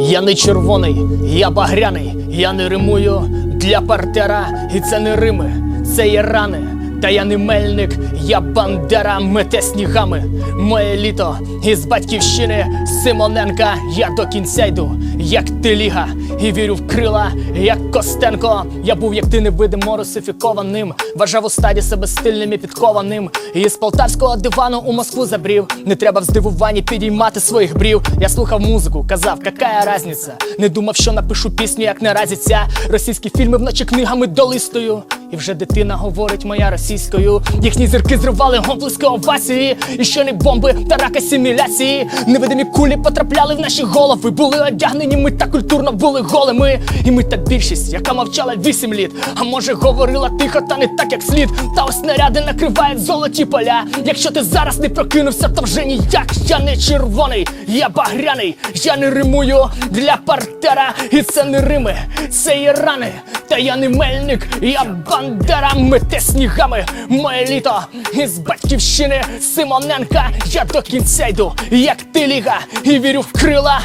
Я не червоний, я багряний, я не римую для партера, і це не рими, це є рани. Та я не мельник, я бандера, мете снігами. Моє літо із батьківщини Симоненка. Я до кінця йду, як ти ліга, і вірю в крила, як Костенко. Я був, як ти невидимо русифікованим. Вважав у стаді себе стильним і підкованим. І з полтавського дивану у Москву забрів. Не треба в здивуванні підіймати своїх брів. Я слухав музику, казав, какая разниця. Не думав, що напишу пісню, як наразі ця. Російські фільми вночі книгами долистою. І вже дитина говорить моя російською. Їхні зірки зривали облиски овації. І що не бомби та рак асиміляції. Невидимі кулі потрапляли в наші голови. Були одягнені ми та культурно були голими. І ми та більшість, яка мовчала вісім літ. А може говорила тихо, та не так, як слід. Та ось снаряди накривають золоті поля. Якщо ти зараз не прокинувся, то вже ніяк. Я не червоний, я багряний, я не римую для партера. І це не рими, це є рани. Та я не мельник, я бандера мете снігами. Моє літо із батьківщини Симоненка. Я до кінця йду, як ти ліга, і вірю в крила.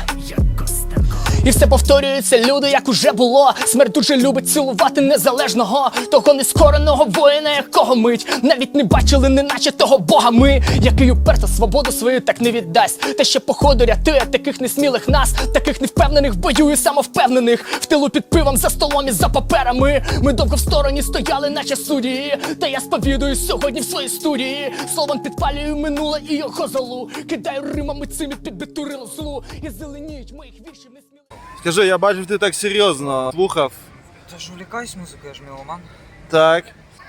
І все повторюється, люди, як уже було. Смерть дуже любить цілувати незалежного, того нескореного воїна, якого мить навіть не бачили, неначе того бога ми, який уперто свободу свою так не віддасть. Те, що походу рятує таких несмілих нас, таких невпевнених в бою і самовпевнених. В тилу під пивом за столом і за паперами. Ми довго в стороні стояли, наче судді. Та я сповідую сьогодні в своїй студії. Словом підпалюю минуле і його золу. Кидаю римами цими під битурило злу. І зеленіють моїх віршів несмілих. Скажи, я бачив, ти так серйозно слухав. Та ж увлікаюсь музикою, я ж меломан. Так.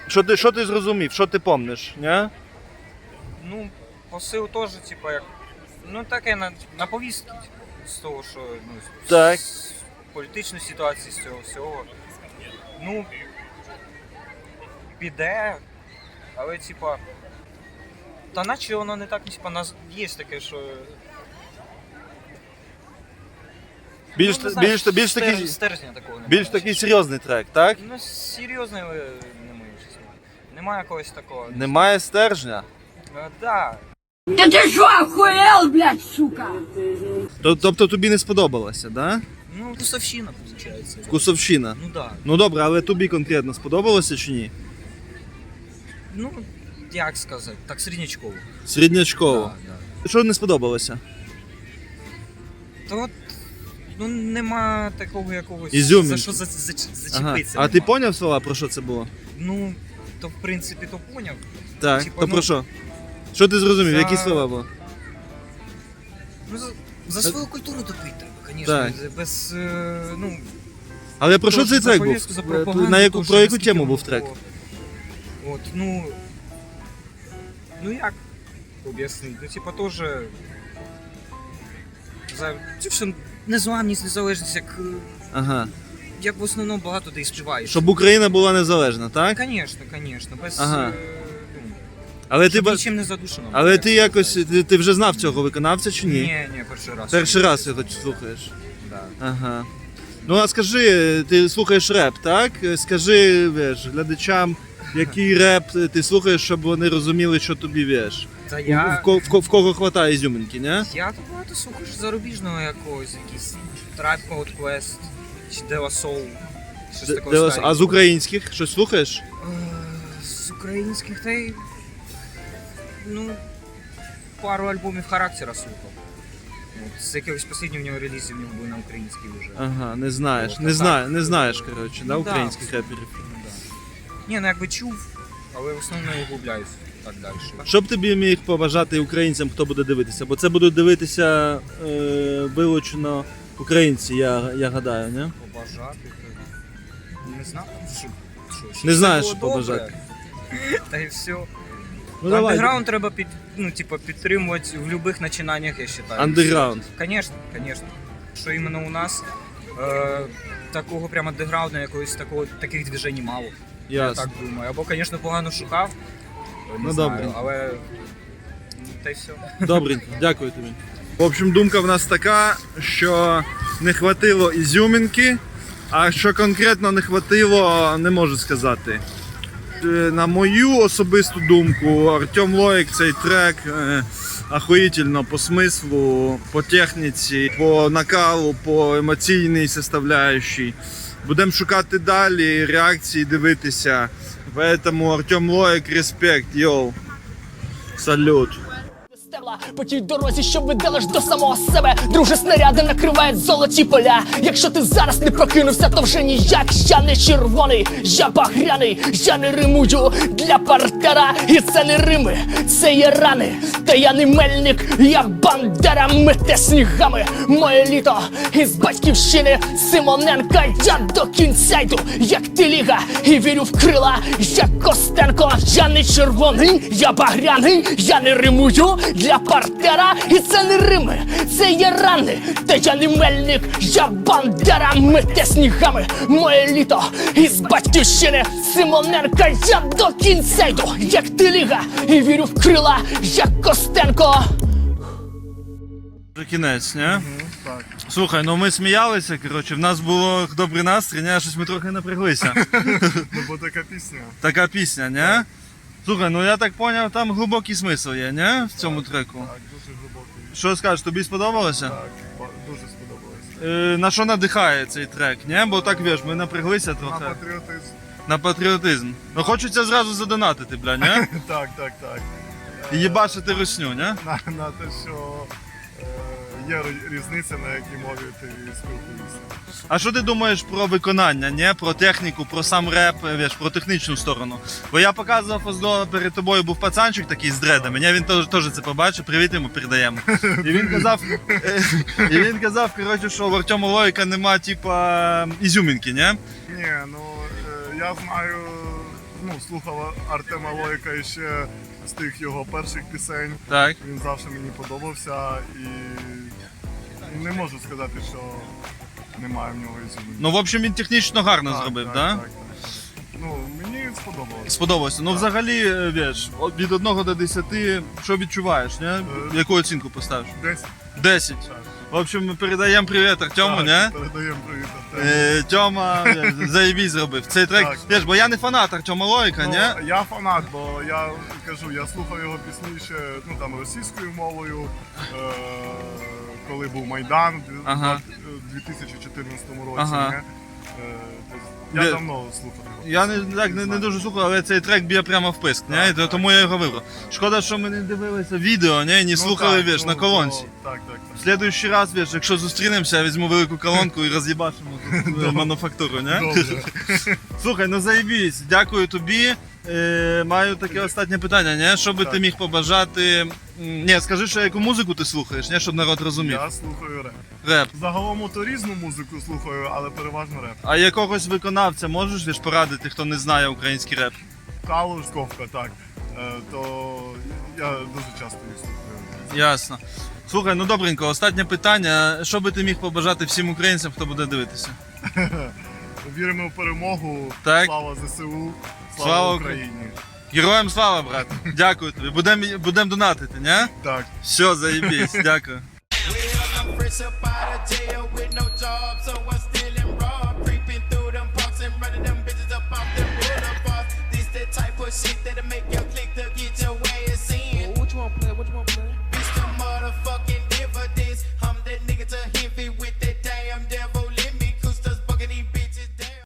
Що ти, що ти зрозумів? Що ти помниш? Не? Ну, посил теж, типа, як. Ну таке на, на повістки. З того, що ну, з- Так. з політичної ситуації, з цього всього. Ну. Піде, але типа. Та наче воно не так, типа, нас є таке, що. Більш, ну, не знаю, більш, більш, стер- такий, стержня такого немає. більш такий серйозний трек, так? Ну, серйозно, але немає щось. Немає якогось такого. Немає стержня. Е, Да, Да ты что, охуел, блядь, сука? То- Тобто тобі не сподобалося, да? ну, тусовщина, виходить. Вкусовщина. Ну да. Ну добре, але тобі конкретно сподобалося чи ні? Ну, як сказати, так середнячково. Середнячково. Да, да. Що не сподобалося? Та от, ну нема такого якогось Ізюмінки. за що за, за, Ага. зачепитися. А ти нема. поняв слова, про що це було? Ну, то в принципі то поняв. Так. Типа, То ну, про що? Що ти зрозумів? за- Які слова були? Ну, за, за свою культуру топити треба, звісно. Так. Без, е, ну, Але про що цей трек був? пропаганду, На яку, про яку тему був трек? От, ну. Ну як об'яснити? Ну, типа теж. За це все незламність, незалежність, як, е, Ага. як в основному багато де і співаєш. Щоб Україна була незалежна, так? Звісно, звісно, без. Ага. е, ну, Але ти, щоб ба- нічим не задушено. але ти якось ти, ти вже знав цього виконавця чи ні? Ні, ні, перший раз. Перший раз його слухаєш. Да. Ага. Ну а скажи, ти слухаєш реп, так? Скажи веш, глядачам, який реп ти слухаєш, щоб вони розуміли, що тобі веш. Та В, я. ко- в, ко- в кого хватає ізюминки, не? Я то багато слухаю зарубіжного якогось, якийсь Tribe Called Quest, чи Dela Soul, щось Де- такого де- старого. а з українських щось слухаєш? Е, З українських та й. Ну. Пару альбомів характера слухав. От, з якихось останніх у нього релізів у нього були на українській вже. Ага, не знаєш. Ну, Не, знає, не знаєш, коротше, да, Ну, да. українських реперів. Ну, да. Ні, ну якби чув, але в основному не углубляюсь так далі. Що б тобі міг побажати українцям, хто буде дивитися? Бо це будуть дивитися е, вилучено українці, я, я гадаю, не? Побажати. то Не знаю, що. що, Не знаєш, що побажати. Та й все. Ну давай. Андеграунд треба під, ну, типа, підтримувати в будь-яких начинаннях, я вважаю. Андеграунд. Конечно, конечно. Що іменно у нас е, такого прямо андеграунду, якогось такого, таких движень мало. Я Ясно. так думаю. Або, звісно, погано шукав. Не Ну, знаю, добре. але. ну, Та й все. Добренько, дякую тобі. В общем, думка в нас така, що не хватило ізюмінки, А що конкретно не хватило, не можу сказати. Е, На мою особисту думку, Артем Лоїк цей трек е, ахуїтельно по смислу, по техніці, по накалу, по емоційній составляющій. Будемо шукати далі, реакції дивитися. Поэтому Артем Лоик, респект, йоу. Салют. По тій дорозі, що веде до самого себе. Друже, снаряди накривають золоті поля. Якщо ти зараз не прокинувся, то вже ніяк. Я не червоний, я багряний, я не римую для партера. І це не рими, це є рани. Та я не мельник, я бандера мете снігами. Моє літо із батьківщини Симоненка. Я до кінця йду, як ти ліга, і вірю в крила, як Костенко. Я не червоний, я багряний, я не римую для партера, і це не рими, це є рани. Та я не мельник, я бандера мете снігами. Моє літо із батьківщини Симоненка. Я до кінця йду, як ти ліга, і вірю в крила, як Костенко. Вже кінець, не? так. Слухай, ну ми сміялися, коротше, в нас було добрий настрій, не? щось ми трохи напряглися. Ну, бо така пісня. Така пісня, не? Слухай, ну я так поняв, там глибокий смисл є, не? В цьому треку. Так, дуже глибокий. Що скажеш, тобі сподобалося? Так, дуже сподобалось. Е, на що надихає цей трек, не? Бо так віж, ми напряглися На патріотизм. На патріотизм. Ну хочеться зразу задонатити, бля, не? Так, так, так. І їбашити русню, не? На, на те, що є різниця, на якій мові ти спілкуєшся. А що ти думаєш про виконання, не? про техніку, про сам реп, віж, про технічну сторону? Бо я показував ось до перед тобою був пацанчик такий з дредами. Не? Він теж, це побачив, привіт йому передаємо. І він казав, е, і він казав, коротше, що в Артема Лоїка нема, типа, ізюмінки, не? Ні, ну е, я знаю, ну, слухав Артема Лойка ще з тих його перших пісень. Так. Він завжди мені подобався і не можу сказати, що немає в нього ізюминки. Ну, в общем, він технічно гарно Так, зробив, так, да? так, так. Ну, мені сподобалось. Сподобалося. Ну, взагалі, е, віж, от від 1 до 10, що відчуваєш, не? Яку оцінку поставиш? Десь 10. так. В общем, ми передаємо привіт Артему, Так, не? Передаємо привіт Артему. Е, Тьома заєбій зробив. Цей трек. Так. Знаєш, бо я не фанат Артема Лоїка, Ну, ні? я фанат, бо я кажу, я слухав його пісні ще ну, там, російською мовою, е- коли був Майдан в Ага. в 2014 році. Ага. Не? Е, тобто я Де- давно слухав його. Я не, так, не, не дуже слухав, але цей трек б'є прямо в писк, ні? І то- тому я його вибрав. Шкода, що ми не дивилися відео, ні? І не Ну, слухали так, віж, ну, на колонці. то- Так, так, В так. следующий раз, віж, якщо зустрінемося, я візьму велику колонку і роз'їбашимо тут е, мануфактуру? Добре. Слухай, ну заєбісь, дякую тобі. Е, маю таке останнє питання, ні? Що би Так. ти міг побажати? Ні, скажи, що яку музику ти слухаєш, ні? щоб народ розумів. Я слухаю реп. Реп. Загалом то різну музику слухаю, але переважно реп. А якогось виконавця можеш віж, порадити, хто не знає український реп? Калуш, Ковка, так. Е, То я дуже часто їх слухаю. Ясно. Слухай, ну добренько, останнє питання. Що би ти міг побажати всім українцям, хто буде дивитися? Віримо в перемогу. Так. Слава ЗСУ, слава, слава Україні. Героям слава, брат. Дякую тобі. Будемо будем донатити, не? Так. Все, заєбісь, дякую. shit that'll make you